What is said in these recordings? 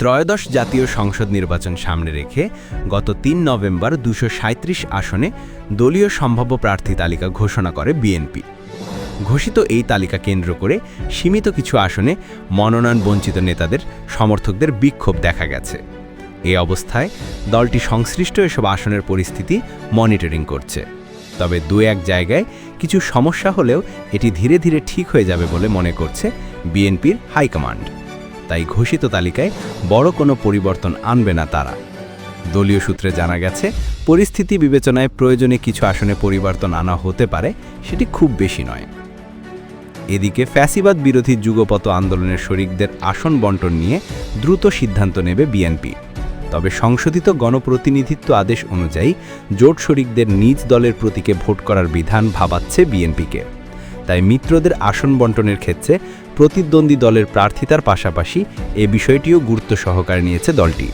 ত্রয়োদশ জাতীয় সংসদ নির্বাচন সামনে রেখে গত তিন নভেম্বর দুশো আসনে দলীয় সম্ভাব্য প্রার্থী তালিকা ঘোষণা করে বিএনপি। ঘোষিত এই তালিকা কেন্দ্র করে সীমিত কিছু আসনে মনোনয়ন বঞ্চিত নেতাদের সমর্থকদের বিক্ষোভ দেখা গেছে। এই অবস্থায় দলটি সংশ্লিষ্ট এসব আসনের পরিস্থিতি মনিটরিং করছে। তবে দু এক জায়গায় কিছু সমস্যা হলেও এটি ধীরে ধীরে ঠিক হয়ে যাবে বলে মনে করছে বিএনপির হাইকমান্ড। তাই ঘোষিত তালিকায় বড় কোনো পরিবর্তন আনবে না তারা। দলীয় সূত্রে জানা গেছে, পরিস্থিতি বিবেচনায় প্রয়োজনে কিছু আসনে পরিবর্তন আনা হতে পারে, সেটি খুব বেশি নয়। এদিকে ফ্যাসিবাদ বিরোধী যুগপত আন্দোলনের শরিকদের আসন বন্টন নিয়ে দ্রুত সিদ্ধান্ত নেবে বিএনপি। তবে সংশোধিত গণপ্রতিনিধিত্ব আদেশ অনুযায়ী জোট শরিকদের নিজ দলের প্রতীকে ভোট করার বিধান ভাবাচ্ছে বিএনপিকে। তাই মিত্রদের আসন বন্টনের ক্ষেত্রে প্রতিদ্বন্দ্বী দলের প্রার্থিতার পাশাপাশি এ বিষয়টিও গুরুত্ব সহকারে নিয়েছে দলটি।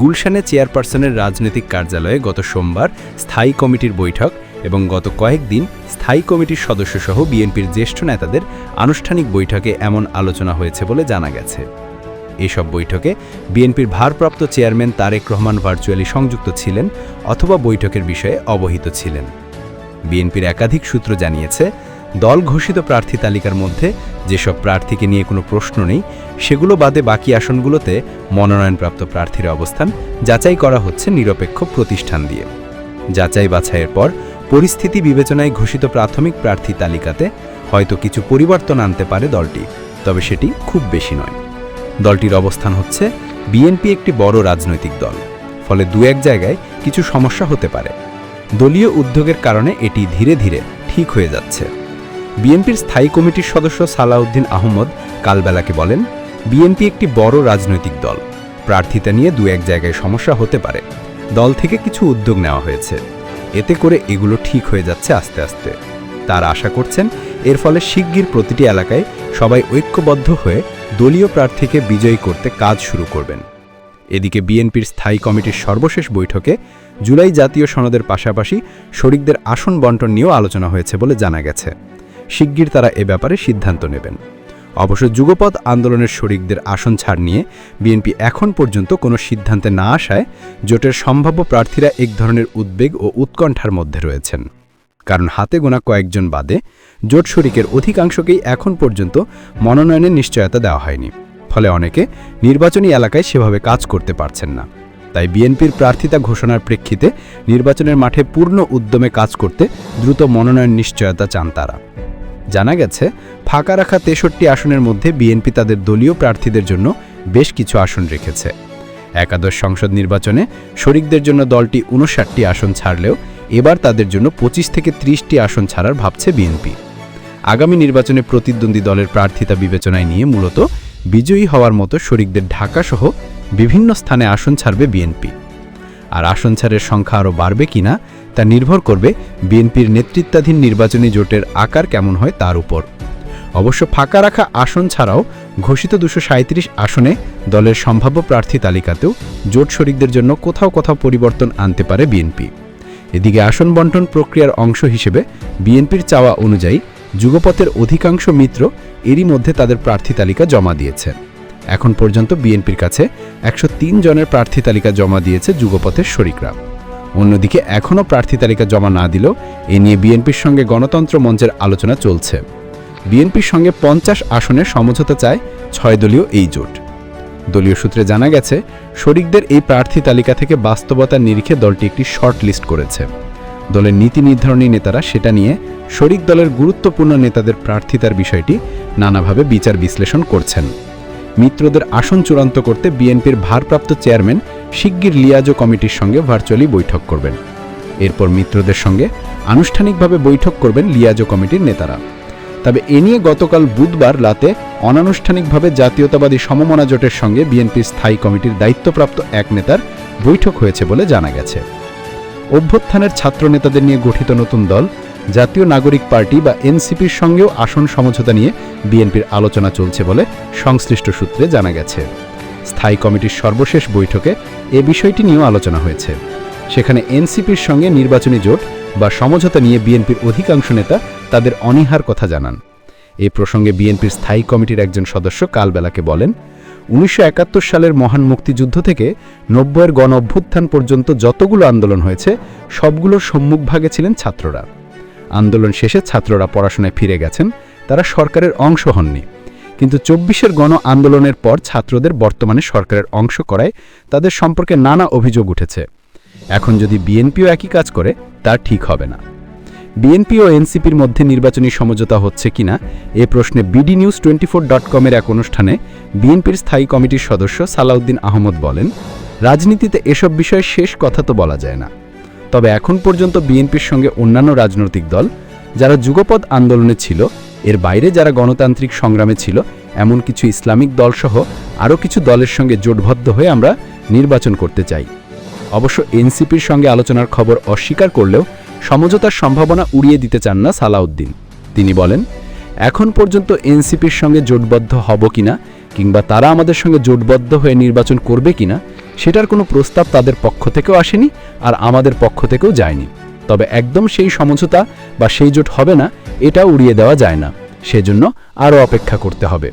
গুলশানে চেয়ারপারসনের রাজনৈতিক কার্যালয়ে গত সোমবার স্থায়ী কমিটির বৈঠক এবং গত কয়েকদিন স্থায়ী কমিটির সদস্যসহ বিএনপির জ্যেষ্ঠ নেতাদের আনুষ্ঠানিক বৈঠকে এমন আলোচনা হয়েছে বলে জানা গেছে। এসব বৈঠকে বিএনপির ভারপ্রাপ্ত চেয়ারম্যান তারেক রহমান ভার্চুয়ালি সংযুক্ত ছিলেন অথবা বৈঠকের বিষয়ে অবহিত ছিলেন। বিএনপির একাধিক সূত্র জানিয়েছে দল ঘোষিত প্রার্থী তালিকার মধ্যে যেসব প্রার্থীকে নিয়ে কোনো প্রশ্ন নেই, সেগুলো বাদে বাকি আসনগুলোতে মনোনয়নপ্রাপ্ত প্রার্থীর অবস্থান যাচাই করা হচ্ছে নিরপেক্ষ প্রতিষ্ঠান দিয়ে। যাচাই বাছাইয়ের পর পরিস্থিতি বিবেচনায় ঘোষিত প্রাথমিক প্রার্থী তালিকাতে হয়তো কিছু পরিবর্তন আনতে পারে দলটি, তবে সেটি খুব বেশি নয়। দলটির অবস্থান হচ্ছে বিএনপি একটি বড় রাজনৈতিক দল, ফলে দু এক জায়গায় কিছু সমস্যা হতে পারে। দলীয় উদ্যোগের কারণে এটি ধীরে ধীরে ঠিক হয়ে যাচ্ছে। বিএনপির স্থায়ী কমিটির সদস্য সালাউদ্দিন আহমদ কালবেলাকে বলেন, বিএনপি একটি বড় রাজনৈতিক দল। প্রার্থিতা নিয়ে দু এক জায়গায় সমস্যা হতে পারে। দল থেকে কিছু উদ্যোগ নেওয়া হয়েছে। এতে করে এগুলো ঠিক হয়ে যাচ্ছে আস্তে আস্তে। তার আশা করছেন, এর ফলে শিগগির প্রতিটি এলাকায় সবাই ঐক্যবদ্ধ হয়ে দলীয় প্রার্থীকে বিজয়ী করতে কাজ শুরু করবেন। এদিকে বিএনপির স্থায়ী কমিটির সর্বশেষ বৈঠকে জুলাই জাতীয় সনদের পাশাপাশি শরিকদের আসন বন্টন নিয়েও আলোচনা হয়েছে বলে জানা গেছে। শিগগির তারা এ ব্যাপারে সিদ্ধান্ত নেবেন। অবশ্য যুগপথ আন্দোলনের শরিকদের আসন ছাড় নিয়ে বিএনপি এখন পর্যন্ত কোনো সিদ্ধান্তে না আসায় জোটের সম্ভাব্য প্রার্থীরা এক ধরনের উদ্বেগ ও উৎকণ্ঠার মধ্যে রয়েছেন। কারণ হাতে গোনা কয়েকজন বাদে জোট শরিকের অধিকাংশকেই এখন পর্যন্ত মনোনয়নের নিশ্চয়তা দেওয়া হয়নি। ফলে অনেকে নির্বাচনী এলাকায় সেভাবে কাজ করতে পারছেন না। তাই বিএনপির প্রার্থিতা ঘোষণার প্রেক্ষিতে নির্বাচনের মাঠে পূর্ণ উদ্যমে কাজ করতে দ্রুত মনোনয়ন নিশ্চয়তা চান তারা। জানা গেছে, ফাঁকা রাখা তেষট্টি আসনের মধ্যে বিএনপি তাদের দলীয় প্রার্থীদের জন্য বেশ কিছু আসন রেখেছে। একাদশ সংসদ নির্বাচনে শরিকদের জন্য দলটি উনষাটটি আসন ছাড়লেও এবার তাদের জন্য পঁচিশ থেকে ত্রিশটি আসন ছাড়ার ভাবছে বিএনপি। আগামী নির্বাচনে প্রতিদ্বন্দ্বী দলের প্রার্থিতা বিবেচনায় নিয়ে মূলত বিজয়ী হওয়ার মতো শরিকদের ঢাকাসহ বিভিন্ন স্থানে আসন ছাড়বে বিএনপি। আর আসন ছাড়ের সংখ্যা আরও বাড়বে কিনা তা নির্ভর করবে বিএনপির নেতৃত্বাধীন নির্বাচনী জোটের আকার কেমন হয় তার উপর। অবশ্য ফাঁকা রাখা আসন ছাড়াও ঘোষিত দুশো আসনে দলের সম্ভাব্য প্রার্থী তালিকাতেও জোট শরিকদের জন্য কোথাও কোথাও পরিবর্তন আনতে পারে বিএনপি। এদিকে আসন বন্টন প্রক্রিয়ার অংশ হিসেবে বিএনপির চাওয়া অনুযায়ী যুগপথের অধিকাংশ মিত্র এরই মধ্যে তাদের প্রার্থী তালিকা জমা দিয়েছে এখন পর্যন্ত বিএনপির কাছে একশো তিন জনের প্রার্থী তালিকা জমা দিয়েছে যুগপথের শরিকরা। অন্যদিকে এখনও প্রার্থী তালিকা জমা না দিলেও এ নিয়ে বিএনপির সঙ্গে গণতন্ত্র মঞ্চের আলোচনা চলছে। বিএনপির সঙ্গে পঞ্চাশ আসনে সমঝোতা চায় ছয় দলীয় এই জোট। দলীয় সূত্রে জানা গেছে, শরিকদের এই প্রার্থী তালিকা থেকে বাস্তবতার নিরিখে দলটি একটি শর্ট লিস্ট করেছে। দলের নীতি নির্ধারণী নেতারা সেটা নিয়ে শরিক দলের গুরুত্বপূর্ণ নেতাদের প্রার্থিতার বিষয়টি নানাভাবে বিচার বিশ্লেষণ করছেন। মিত্রদের আসন চূড়ান্ত করতে বিএনপির ভারপ্রাপ্ত চেয়ারম্যান শিগগির লিয়াজো কমিটির সঙ্গে ভার্চুয়ালি বৈঠক করবেন। এরপর মিত্রদের সঙ্গে আনুষ্ঠানিকভাবে বৈঠক করবেন লিয়াজো কমিটির নেতারা। তবে এ নিয়ে গতকাল বুধবার রাতে অনানুষ্ঠানিকভাবে জাতীয়তাবাদী সমমনা জোটের সঙ্গে বিএনপির স্থায়ী কমিটির দায়িত্বপ্রাপ্ত এক নেতার বৈঠক হয়েছে বলে জানা গেছে। অভ্যুত্থানের ছাত্র নেতাদের নিয়ে গঠিত নতুন দল জাতীয় নাগরিক পার্টি বা এনসিপির সঙ্গেও আসন সমঝোতা নিয়ে বিএনপির আলোচনা চলছে বলে সংশ্লিষ্ট সূত্রে জানা গেছে। স্থায়ী কমিটির সর্বশেষ বৈঠকে এ বিষয়টি নিয়েও আলোচনা হয়েছে। সেখানে এনসিপির সঙ্গে নির্বাচনী জোট বা সমঝোতা নিয়ে বিএনপির অধিকাংশ নেতা তাদের অনীহার কথা জানান। এ প্রসঙ্গে বিএনপির স্থায়ী কমিটির একজন সদস্য কালবেলাকে বলেন, উনিশশো একাত্তর সালের মহান মুক্তিযুদ্ধ থেকে নব্বইয়ের গণ অভ্যুত্থান পর্যন্ত যতগুলো আন্দোলন হয়েছে সবগুলোর সম্মুখভাগে ছিলেন ছাত্ররা। আন্দোলন শেষে ছাত্ররা পড়াশোনায় ফিরে গেছেন, তারা সরকারের অংশ হননি। কিন্তু চব্বিশের গণ আন্দোলনের পর ছাত্রদের বর্তমানে সরকারের অংশ করায় তাদের সম্পর্কে নানা অভিযোগ উঠেছে। এখন যদি বিএনপিও একই কাজ করে, তা ঠিক হবে না। বিএনপি ও এনসিপির মধ্যে নির্বাচনী সমঝোতা হচ্ছে কিনা, এ প্রশ্নে BD news twenty four dot কমের এক অনুষ্ঠানে বিএনপির স্থায়ী কমিটির সদস্য সালাউদ্দিন আহমদ বলেন, রাজনীতিতে এসব বিষয়ে শেষ কথা তো বলা যায় না। তবে এখন পর্যন্ত বিএনপির সঙ্গে অন্যান্য রাজনৈতিক দল যারা যুগপৎ আন্দোলনে ছিল, এর বাইরে যারা গণতান্ত্রিক সংগ্রামে ছিল, এমন কিছু ইসলামিক দলসহ আরও কিছু দলের সঙ্গে জোটবদ্ধ হয়ে আমরা নির্বাচন করতে চাই। অবশ্য এনসিপির সঙ্গে আলোচনার খবর অস্বীকার করলেও সমঝোতার সম্ভাবনা উড়িয়ে দিতে চান না সালাউদ্দিন। তিনি বলেন, এখন পর্যন্ত এনসিপির সঙ্গে জোটবদ্ধ হব কিনা কিংবা তারা আমাদের সঙ্গে জোটবদ্ধ হয়ে নির্বাচন করবে কিনা সেটার কোনো প্রস্তাব তাদের পক্ষ থেকেও আসেনি আর আমাদের পক্ষ থেকেও যায়নি। তবে একদম সেই সমঝোতা বা সেই জোট হবে না এটা উড়িয়ে দেওয়া যায় না। সেজন্য আরও অপেক্ষা করতে হবে।